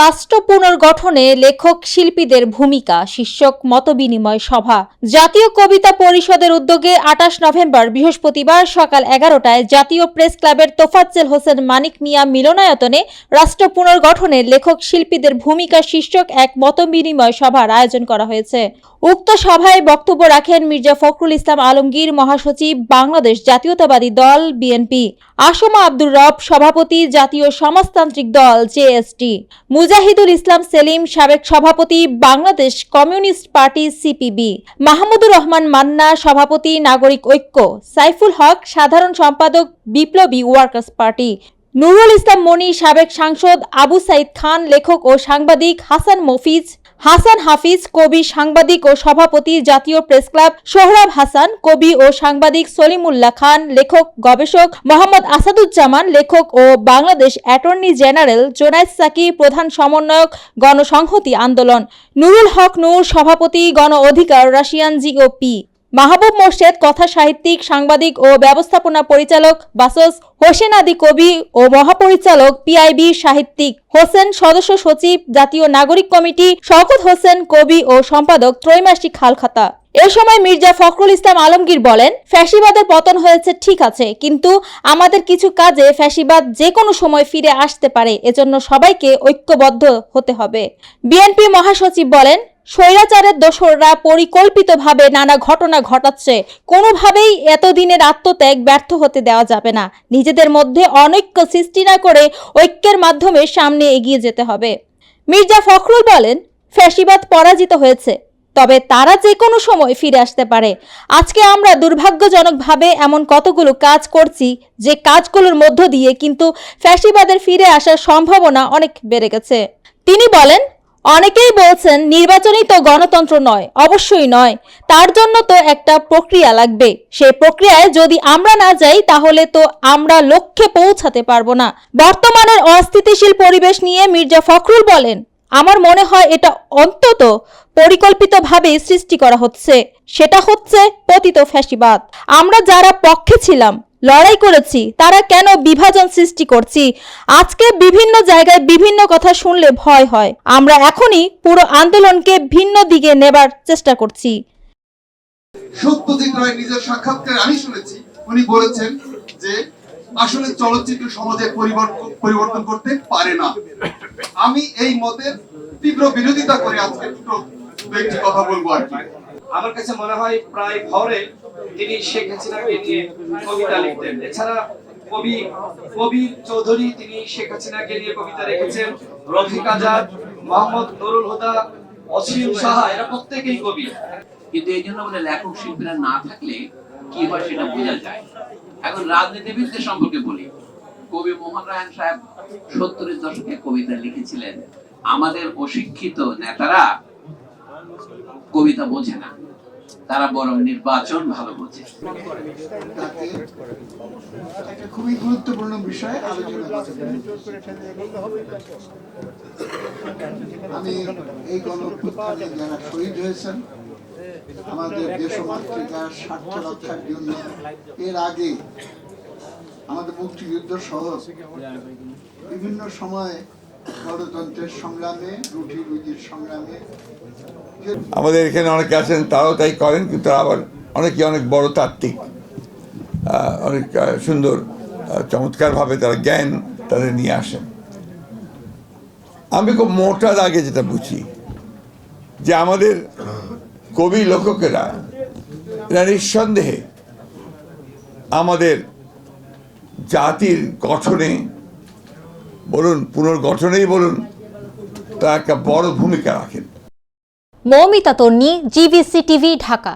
রাষ্ট্র পুনর্গঠনে লেখক শিল্পীদের ভূমিকা, শীর্ষক মতবিনিময় সভা। জাতীয় কবিতা পরিষদের উদ্যোগে আঠাশ নভেম্বর বৃহস্পতিবার সকাল এগারোটায় জাতীয় প্রেস ক্লাবের তোফাজ্জেল হোসেন, মানিক মিয়া মিলনায়তনে রাষ্ট্র পুনর্গঠনে লেখক শিল্পীদের ভূমিকা, শীর্ষক এক মতবিনিময় সভার আয়োজন করা হয়েছে। উক্ত সভায় বক্তব্য রাখেন মির্জা ফখরুল ইসলাম আলমগীর, মহাসচিব বাংলাদেশ জাতীয়তাবাদী দল, বিএনপি। আসমা আব্দুর রব, সভাপতি জাতীয় সমাজতান্ত্রিক দল জেএসটি মুজাহিদুল ইসলাম সেলিম সাবেক সভাপতি Bangladesh Communist Party CPB, Mahmudur Rahman Manna সভাপতি নাগরিক ঐক্য, সাইফুল হক সাধারণ সম্পাদক বিপ্লবী ওয়ার্কার্স পার্টি, নুরুল ইসলাম মনি সাবেক সাংসদ আবু সাইদ খান লেখক ও সাংবাদিক হাসান মফিজ হাসান হাফিজ, কবি, সাংবাদিক ও সভাপতি জাতীয় প্রেস ক্লাব সোহরাব হাসান, কবি ও সাংবাদিক সলিমুল্লাহ খান, লেখক, গবেষক মোহাম্মদ আসাদুজ্জামান, লেখক ও বাংলাদেশ অ্যাটর্নি জেনারেল জোনায়দ সাকি, প্রধান সমন্বয়ক গণসংহতি আন্দোলন, নুরুল হক নূর, সভাপতি গণ অধিকার, রাশিয়ান জিওপি। মাহবুব মোর্শেদ, কথা সাহিত্যিক, সাংবাদিক ও ব্যবস্থাপনা পরিচালক বাসস হোসেন আদি কবি ও মহাপরিচালক পিআইবি সাহিত্যিক হোসেন, সদস্য সচিব জাতীয় নাগরিক কমিটি শওকত হোসেন, কবি ও সম্পাদক ত্রৈমাসিক খালখাতা এ সময় মির্জা ফখরুল ইসলাম আলমগীর বলেন, ফ্যাসিবাদের পতন হয়েছে, ঠিক আছে, কিন্তু আমাদের কিছু কাজে ফ্যাসিবাদ যে কোনো সময় ফিরে আসতে পারে, এজন্য সবাইকে ঐক্যবদ্ধ হতে হবে। বিএনপি মহাসচিব বলেন স্বৈরাচারের দোসররা পরিকল্পিতভাবে নানা ঘটনা ঘটাচ্ছে। কোনোভাবেই এতদিনের আত্মত্যাগ ব্যর্থ হতে দেওয়া যাবে না। নিজেদের মধ্যে অনৈক্য সৃষ্টি না করে ঐক্যের মাধ্যমে সামনে এগিয়ে যেতে হবে। মির্জা ফখরুল বলেন, ফ্যাসিবাদ পরাজিত হয়েছে, তবে তারা যে কোনো সময় ফিরে আসতে পারে। আজকে আমরা দুর্ভাগ্যজনকভাবে এমন কতগুলো কাজ করছি, যে কাজগুলোর মধ্য দিয়ে কিন্তু ফ্যাসিবাদের ফিরে আসার সম্ভাবনা অনেক বেড়ে গেছে। তিনি বলেন অনেকেই বলছেন নির্বাচনই তো গণতন্ত্র নয়, অবশ্যই নয়। তার জন্য তো একটা প্রক্রিয়া লাগবে। সেই প্রক্রিয়ায় যদি আমরা না যাই, তাহলে তো আমরা লক্ষ্যে পৌঁছাতে পারব না। বর্তমানের অস্থিতিশীল পরিবেশ নিয়ে মির্জা ফখরুল বলেন, আমার মনে হয় এটা অন্তত পরিকল্পিতভাবে সৃষ্টি করা হচ্ছে। সেটা হচ্ছে পতিত ফ্যাসিবাদ। আমরা যারা পক্ষে ছিলাম লড়াই করেছি, তারা কেন বিভাজন সৃষ্টি করছি? আজকে বিভিন্ন জায়গায় বিভিন্ন কথা শুনলে ভয় হয়। আমরা এখনই পুরো আন্দোলনকে ভিন্ন দিকে নেবার চেষ্টা করছি। রায় নিজের সাক্ষাৎকারে আমি শুনেছি। উনি বলেছেন যে, আসলে চলচ্চিত্র সমাজের পরিবর্তন পরিবর্তন করতে পারে না। আমি এই মতের তীব্র বিরোধিতা করে আজকে দুটো কথা বলব আর কি। আমার কাছে মনে হয় প্রায় ভরে তিনি শেখ হাসিনাকে কবিতা লিখতেন। এছাড়া কবি কবি চৌধুরী তিনি শেখ হাসিনাকে নিয়ে কবিতা রেখেছেন রফিক আজাদ, মোহাম্মদ নুরুল হুদা, অসীম সাহা, এরা প্রত্যেকেই কবি। কিন্তু এই জন্য বলে লেখক শিল্পীরা না থাকলে কি হয় সেটা বোঝা যায়। এখন রাজনীতিবিদদের সম্পর্কে বলি। কবি মোহন রায়ন সাহেব সত্তরের দশকে কবিতা লিখেছিলেন। আমাদের অশিক্ষিত নেতারা কবিতা বোঝে না। তারা বরং নির্বাচন ভালো বোঝে। খুবই গুরুত্বপূর্ণ বিষয় আমি এই যারা শহীদ হয়েছেন, আমাদের দেশমাতৃকার স্বার্থ রক্ষার জন্য এর আগে আমাদের মুক্তিযুদ্ধ সহ বিভিন্ন সময় গণতন্ত্রের সংগ্রামে, রুটি রুজির সংগ্রামে। আমাদের এখানে অনেকে আছেন, তারাও তাই করেন, কিন্তু আবার অনেকে অনেক বড় তাত্ত্বিক অনেক সুন্দর চমৎকারভাবে তারা জ্ঞান তাদের নিয়ে আসেন। আমি খুব মোটা দাগে যেটা বুঝি, যে আমাদের কবি লেখকেরা, এরা নিঃসন্দেহে আমাদের জাতির গঠনে বলুন পুনর্গঠনেই বলুন তা একটা বড় ভূমিকা রাখেন। Moumita Tonni GBC TV Dhaka.